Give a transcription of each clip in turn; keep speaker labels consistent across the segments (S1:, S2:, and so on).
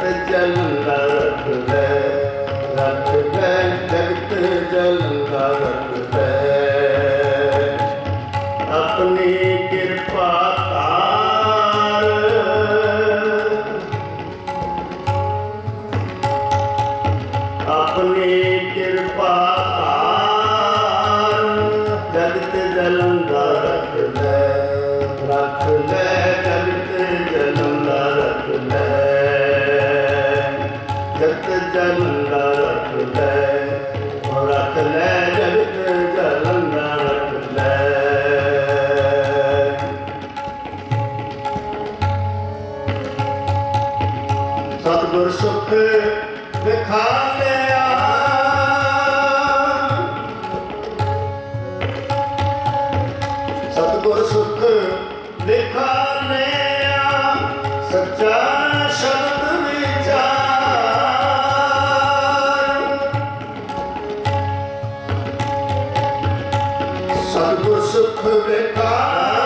S1: चल रहा ਸਤਗੁਰ ਸੁਖ ਵਿਖਾਲਿਆ ਸਤਗੁਰ ਸੁਖ ਵਿਖਾਲਿਆ ਸੱਚਾ ਸੁਖ ਵਿਖਾਲਿਆ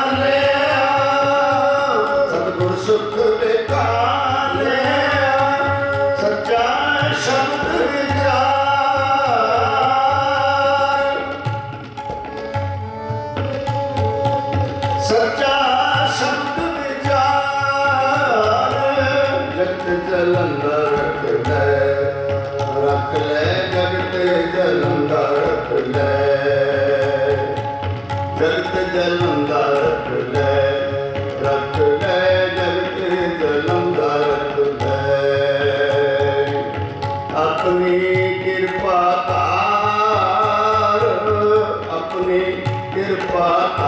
S1: Papa.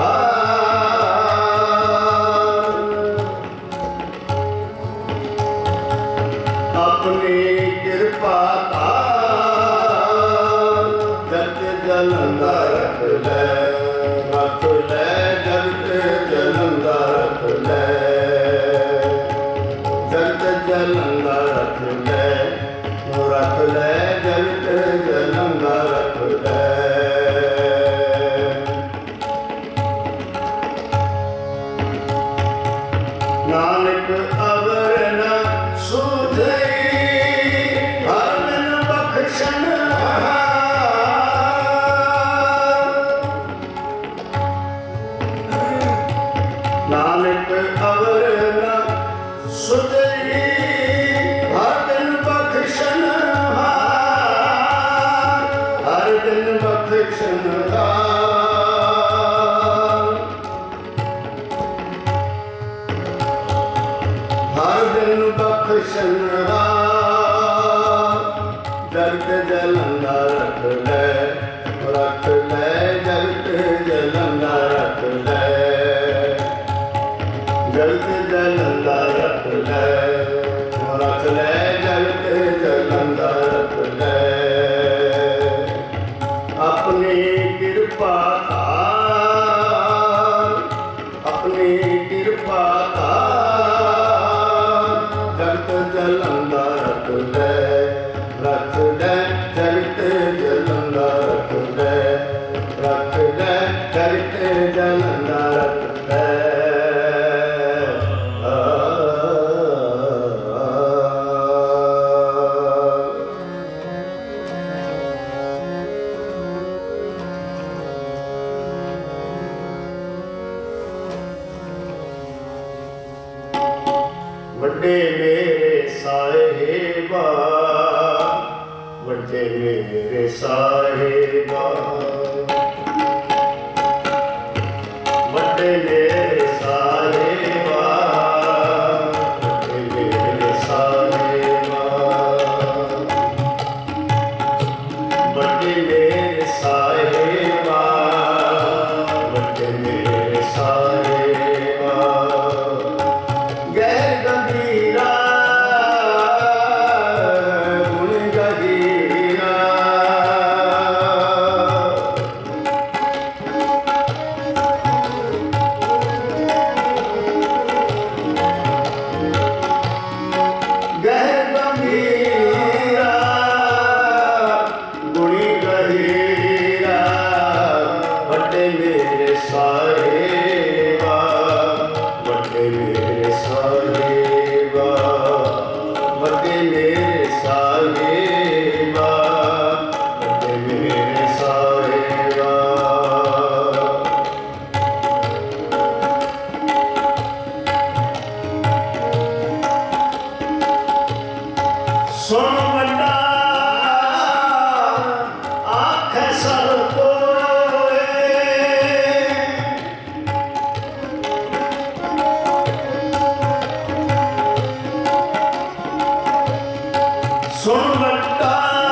S1: ਹਰ ਦਿਨ ਬਖਸ਼ਣ ਵਾਲਾ ਦਰਦ ਜਲੰਦਾ ਰੱਖ ਲੈ ਰੱਖ ਲੈ ਜਗਤ
S2: ਤੇਰੇ ਸਾਹਿਬਾ சொல்வட்டார்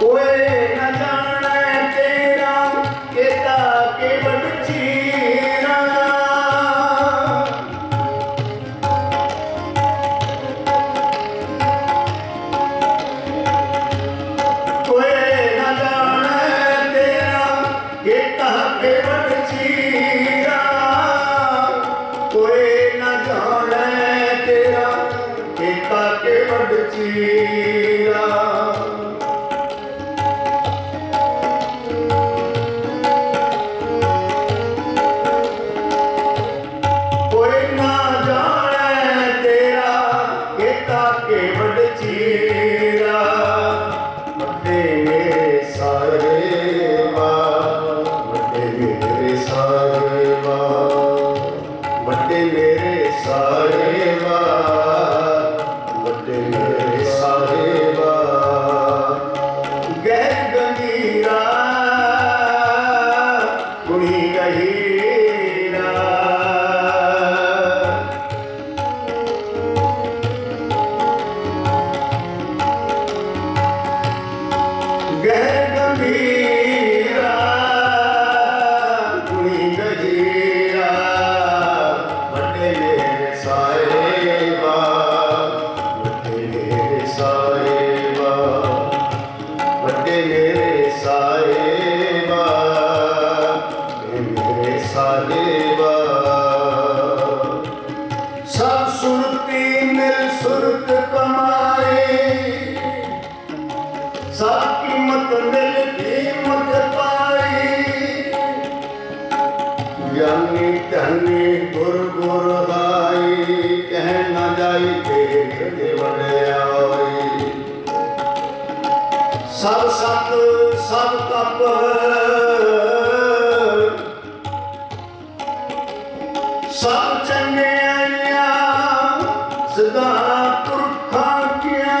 S2: 微 ਗਿਆਨੀ ਧਨੀ ਗੁਰ ਗੁਰ ਹਾਈ ਕਹਿ ਨਾ ਜਾਈ ਤੇ ਤੇ ਵੜਿਆਈ ਸਭ ਸਤ, ਸਭ ਤਪ, ਸਭ ਚੰਗੇ ਆਇਆ ਸਦਾ ਪੁਰਖਾਂ ਕਿਆ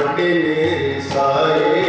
S2: ਵੱਡੇ ਮੇਰੇ ਸਾਹਿਬਾ